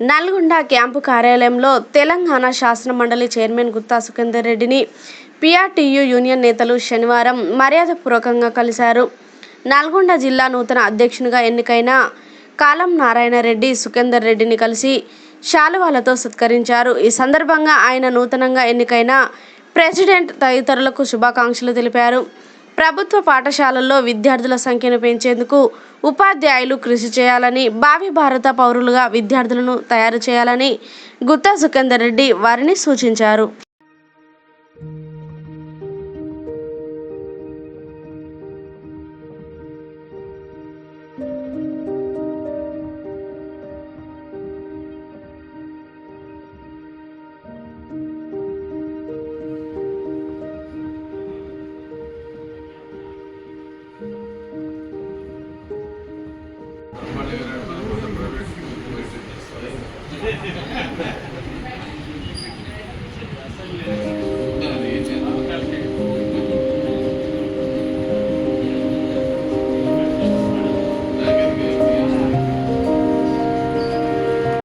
Nalgonda camp కార్యాలయంలో తెలంగాణ శాసన మండలి చైర్మన్ గుత్తా సుఖేందర్ రెడ్డిని పిఆర్టీయు యూనియన్ నేతలు శనివారం మర్యాదపూర్వకంగా కలిశారు. నల్గొండ జిల్లా నూతన అధ్యక్షునిగా ఎన్నికైన కాలం నారాయణ రెడ్డి సుఖేందర్ రెడ్డిని కలిసి శాలువాలతో సత్కరించారు. ఈ సందర్భంగా ఆయన నూతనంగా ఎన్నికైన ప్రెసిడెంట్ తదితరులకు శుభాకాంక్షలు తెలిపారు. ప్రభుత్వ పాఠశాలల్లో విద్యార్థుల సంఖ్యను పెంచేందుకు ఉపాధ్యాయులు కృషి చేయాలని భావి భారత పౌరులుగా విద్యార్థులను తయారు చేయాలని గుత్తా సుఖేందర్ రెడ్డి వారిని సూచించారు. 谢 谢